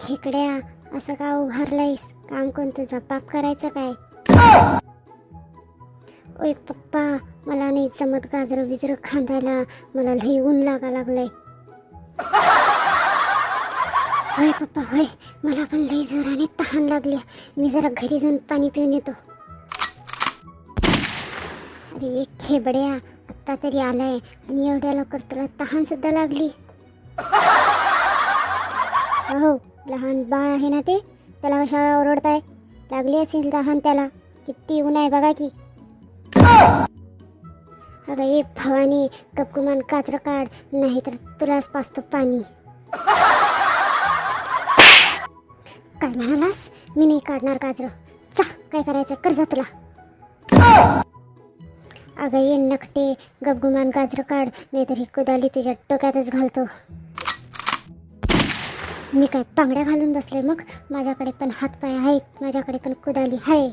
खेकड्या असं का उभारलायस? काम कोण तुझा बाप करायचं काय? ओय पप्पा मला नाही जमत गाजरं बिजरं खांदायला. मला लई ऊन लागा लागलंय. होय पप्पा होय. मला पण लई जोराने तहान लागली. मी जरा घरी जाऊन पाणी पिऊन येतो. अरे एक खेबड्या आत्ता तरी आलाय. आणि एवढ्या लवकर तुला तहान सुद्धा लागली. हो. लहान बाळ आहे ना ते त्याला कशाला ओरडताय. लागली असेल लहान त्याला. किती ऊन आहे बघा की. अगं ये भवानी कपकुमान कात्र काढ नाहीतर तुलाच पाचतो पाणी. काय म्हणालास? मी नाही काढणार काजर. चा काय करायचं कर जा तुला. अगं ये नकटे गपगुमान गाजरं काढ नाहीतर ही कुदाली तुझ्या डोक्यातच घालतो. मी काय पांगड्या घालून बसले मग? माझ्याकडे पण हातपाय आहेत माझ्याकडे पण कुदाली आहे.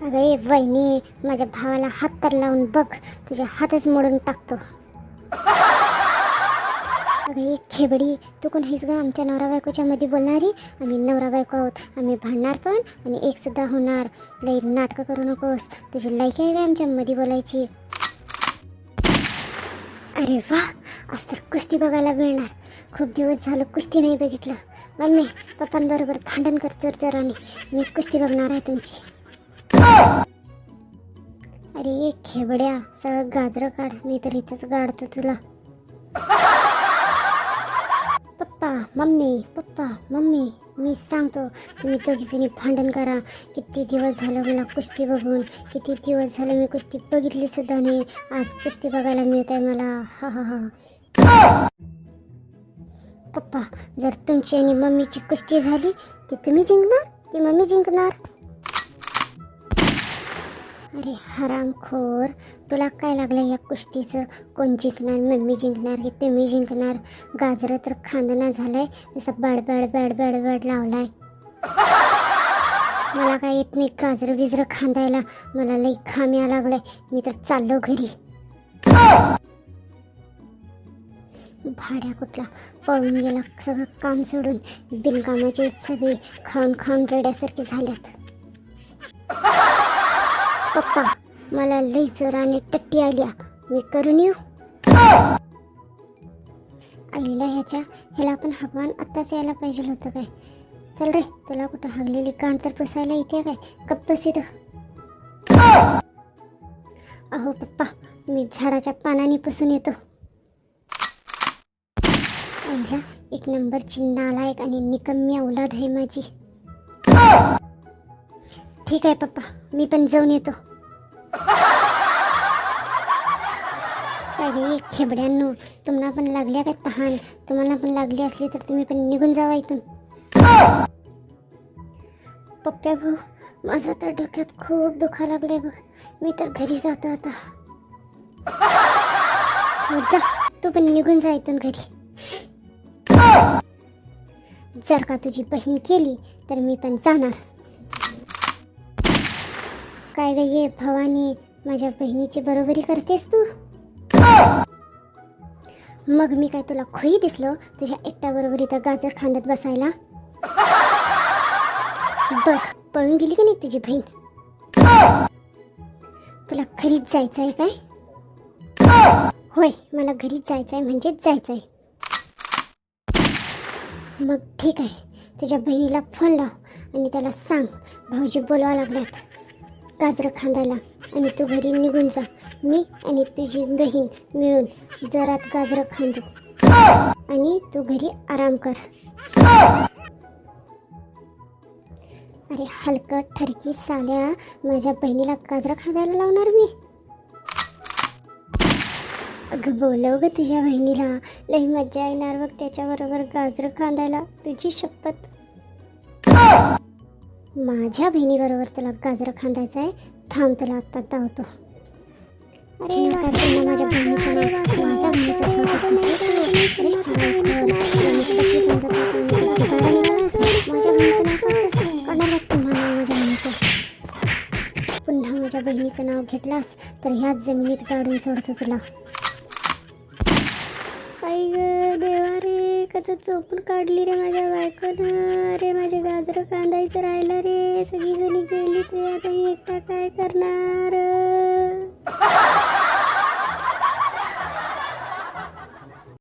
अगं ए वहिनी माझ्या भावाला हात तर लावून बघ तुझे हातच मोडून टाकतो. अगं एक खेबडी तू कोण हेच ग? आमच्या नवरा बायकोच्या मध्ये बोलणारी? आम्ही नवरा बायको आहोत आम्ही भांडणार पण आणि एक सुद्धा होणार. लई नाटकं करू नकोस तुझी लायकी आहे का आमच्या मध्ये बोलायची. अरे वा आज तर कुस्ती बघायला मिळणार. खूप दिवस झालं कुस्ती नाही बघितलं. मम्मी पप्पांबरोबर भांडण कर चरचराने मी कुस्ती बघणार आहे तुमची. अरे खेबड्या सगळं गाजरं काढ मी तर इथंच गाडतो तुला. पप्पा मम्मी पप्पा मम्मी मी सांगतो तुम्ही दोघीजणी भांडण करा. किती दिवस झालं मला कुस्ती बघून किती दिवस झालं मी कुस्ती बघितली सुद्धा नाही. आज कुस्ती बघायला मिळत आहे मला. हा हा हा. पप्पा जर तुमची आणि मम्मीची कुस्ती झाली की तुम्ही जिंकणार की मम्मी जिंकणार? अरे हरामखोर तुला काय लागलं या कुस्तीचं? कोण जिंकणार मम्मी जिंकणार की तुम्ही जिंकणार? गाजरं तर खांदना झालंय जसं bad bad bad bad bad लावलाय. मला काय येत नाही गाजरं बिजरं खांदायला. मला लई खाम्या लागलाय. मी तर चाललो घरी. भाड्या कुठला पळून गेला. सगळं काम सोडून बिनकामाचे सगळे खाऊन खाऊन रड्यासारखे झाल्यात. पप्पा मला लई चोराने टट्टी आल्या मी करून येऊ? आईला ह्याच्या ह्याला पण हगवान आत्ताच यायला पाहिजे होतं काय? चल रे तुला कुठं हगलेली कान तर पुसायला येते काय? कप्पस इथं. अहो पप्पा मी झाडाच्या पानाने पुसून येतो. आईला एक नंबरची नालायक आणि निकम्मी औलाद आहे माझी. ठीक आहे पप्पा. मी पण जाऊन येतो. अरे खेबड्यांनो तुम्हाला पण लागल्या का तहान? तुम्हाला पण लागली असली तर तुम्ही पण निघून जावा इथून. पप्प्या भाऊ माझा तर डोक्यात खूप दुखा लागले बघ. मी तर घरी जातो आता. हो, जा तू पण निघून जा इथून घरी. जर का तुझी बहीण केली तर मी पण जाणार. काय ग ये भवानी माझ्या बहिणीची बरोबरी करतेस तू? मग मी काय तुला खोई दिसलो तुझ्या एकट्या बरोबर इथं गाजर खांदत बसायला? बघ पळून गेली का नाही तुझी बहीण? तुला घरीच जायचं आहे काय? होय मला घरीच जायचं आहे म्हणजेच जायचं आहे मग ठीक आहे. तुझ्या बहिणीला फोन लाव आणि त्याला सांग भाऊजी बोलवा लागल्यात. गाजरं खांदायला आणि तू घरी निघून जा. मी आणि तुझी बहीण मिळून जरात गाजरं खांदू. आणि तू घरी आराम कर. अरे हलकट ठरकी साल्या. माझ्या बहिणीला गाजरं खांदायला लावणार मी. अगं बोलव ग तुझ्या बहिणीला लई मज्जा येणार बघ त्याच्याबरोबर गाजरं खांदायला तुझी शपथ. माझ्या बहिणीबरोबर तुला गाजरं खांदायचं आहे. थांब तुला आत्ता धावतो अरे माझ्या बहिणीचं नाव बहिणीचं नाव? अरे बहिणीचं नाव करतेस पुन्हा नाव माझ्या बहिणीचं पुन्हा माझ्या बहिणीचं नाव घेतलास तर ह्याच जमिनीत काढून सोडतो तुला. देवा रे कसं चोपून काढली रे माझ्या बायकोनं? रे माझे गाजरं कांदायचं राहिलं रे. सगळी जणी गेली ते आता एकटा काय करणार?